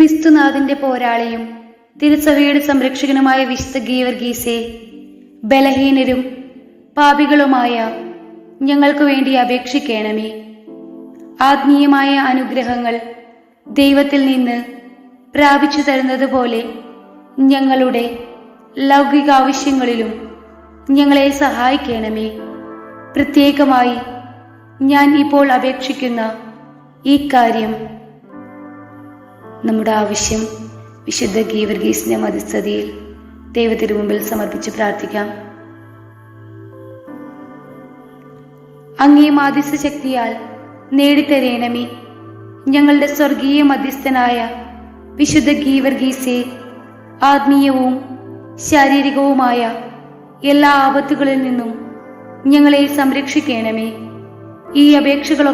ക്രിസ്തുനാഥന്റെ പോരാളിയും തിരുസഭയുടെ സംരക്ഷകനുമായ വിശുദ്ധ ഗീവർഗീസെ ബലഹീനരും പാപികളുമായ ഞങ്ങൾക്ക് വേണ്ടി അപേക്ഷിക്കണമേ. ആത്മീയമായ അനുഗ്രഹങ്ങൾ ദൈവത്തിൽ നിന്ന് പ്രാപിച്ചു തരുന്നത് പോലെ ഞങ്ങളുടെ ലൗകിക ആവശ്യങ്ങളിലും ഞങ്ങളെ സഹായിക്കണമേ. പ്രത്യേകമായി ഞാൻ ഇപ്പോൾ അപേക്ഷിക്കുന്ന ഈ കാര്യം നമ്മുടെ ആവശ്യം വിശുദ്ധ ഗീവർഗീസിന്റെ മധ്യസ്ഥതയിൽ ദൈവത്തിനു മുമ്പിൽ സമർപ്പിച്ച് പ്രാർത്ഥിക്കാം. അങ്ങേ മാധ്യസ്ഥ ശക്തിയാൽ നേടിത്തരേണമേ ഞങ്ങളുടെ സ്വർഗീയ മധ്യസ്ഥനായ വിശുദ്ധ ഗീവർഗീസെ ആത്മീയവും ശാരീരികവുമായ എല്ലാ ആപത്തുകളിൽ നിന്നും ഞങ്ങളെ സംരക്ഷിക്കണമേ. ഈ അപേക്ഷകളൊക്കെ